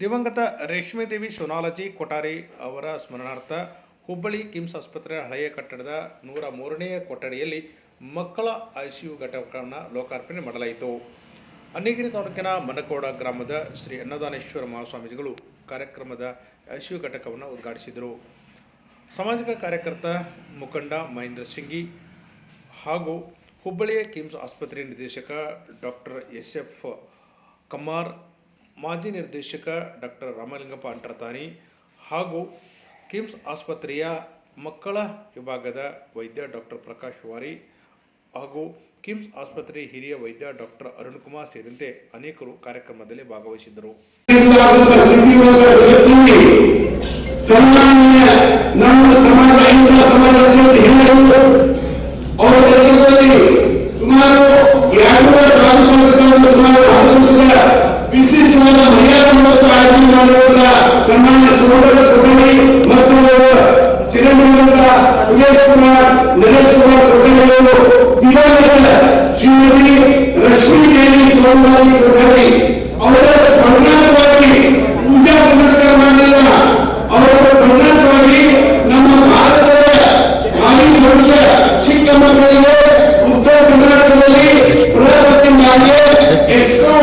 ದಿವಂಗತ ರೇಷ್ಮೆದೇವಿ ಸೋನಾಲಜಿ ಕೊಠಾರಿ ಅವರ ಸ್ಮರಣಾರ್ಥ ಹುಬ್ಬಳ್ಳಿ ಕಿಮ್ಸ್ ಆಸ್ಪತ್ರೆಯ ಹಳೆಯ ಕಟ್ಟಡದ ನೂರ ಮೂರನೆಯ ಕೊಠಡಿಯಲ್ಲಿ ಮಕ್ಕಳ ಐಸಿಯು ಘಟಕವನ್ನು ಲೋಕಾರ್ಪಣೆ ಮಾಡಲಾಯಿತು. ಅನ್ನಿಗಿರಿ ತಾಲೂಕಿನ ಮನಕೋಡ ಗ್ರಾಮದ ಶ್ರೀ ಅನ್ನದಾನೇಶ್ವರ ಮಹಾಸ್ವಾಮೀಜಿಗಳು ಕಾರ್ಯಕ್ರಮದ ಐಸಿಯು ಘಟಕವನ್ನು ಉದ್ಘಾಟಿಸಿದರು. ಸಾಮಾಜಿಕ ಕಾರ್ಯಕರ್ತ ಮುಖಂಡ ಮಹೇಂದ್ರ ಸಿಂಗಿ ಹಾಗೂ ಹುಬ್ಬಳ್ಳಿಯ ಕಿಮ್ಸ್ ಆಸ್ಪತ್ರೆ ನಿರ್ದೇಶಕ ಡಾಕ್ಟರ್ ಎಸ್ ಎಫ್ ಕಮ್ಮಾರ್ ಮಾಜಿ ನಿರ್ದೇಶಕ ಡಾಕ್ಟರ್ ರಾಮಲಿಂಗಪ್ಪ ಅಂಟರ್ತಾನಿ ಹಾಗೂ ಕಿಮ್ಸ್ ಆಸ್ಪತ್ರೆಯ ಮಕ್ಕಳ ವಿಭಾಗದ ವೈದ್ಯ ಡಾಕ್ಟರ್ ಪ್ರಕಾಶ್ ವಾರಿ ಹಾಗೂ ಕಿಮ್ಸ್ ಆಸ್ಪತ್ರೆ ಹಿರಿಯ ವೈದ್ಯ ಡಾಕ್ಟರ್ ಅರುಣ್ ಕುಮಾರ್ ಸೇರಿದಂತೆ ಅನೇಕರು ಕಾರ್ಯಕ್ರಮದಲ್ಲಿ ಭಾಗವಹಿಸಿದ್ದರು. ಸನ್ಮಾನ್ಯ ಅವರ ಸನ್ಮಾನ್ಯ ಸಹೋದರ ಕುಟುಂಬಿ ಮತ್ತು ಚಿದಂಬರದ ಸುರೇಶ್ ಕುಮಾರ್, ನರೇಶ್ ಕುಮಾರ್ ಕುಟುಂಬಿಯವರು ದಿವಂಗತ ಶ್ರೀಮತಿ ರಶ್ಮಿ ದೇವಿ ಸೋಮವಾರಿ ಕೊಠಾರಿ ಅವರ ಸ್ಮರಣಾರ್ಥವಾಗಿ ಪೂಜಾ ಪುನಸ್ಕಾರ ಮಾಡಲಿಲ್ಲ ಅವರ ಸ್ಮರಣಾರ್ಥವಾಗಿ ನಮ್ಮ ಭಾರತದ ಖಾಲಿ ಮನುಷ್ಯ ಚಿಕ್ಕ ಮಕ್ಕಳಿಗೆ ಉತ್ತರ ಕರ್ನಾಟಕದಲ್ಲಿ ಬೃಹತ್ ಎಕ್ಸ್ಟ್ರಾ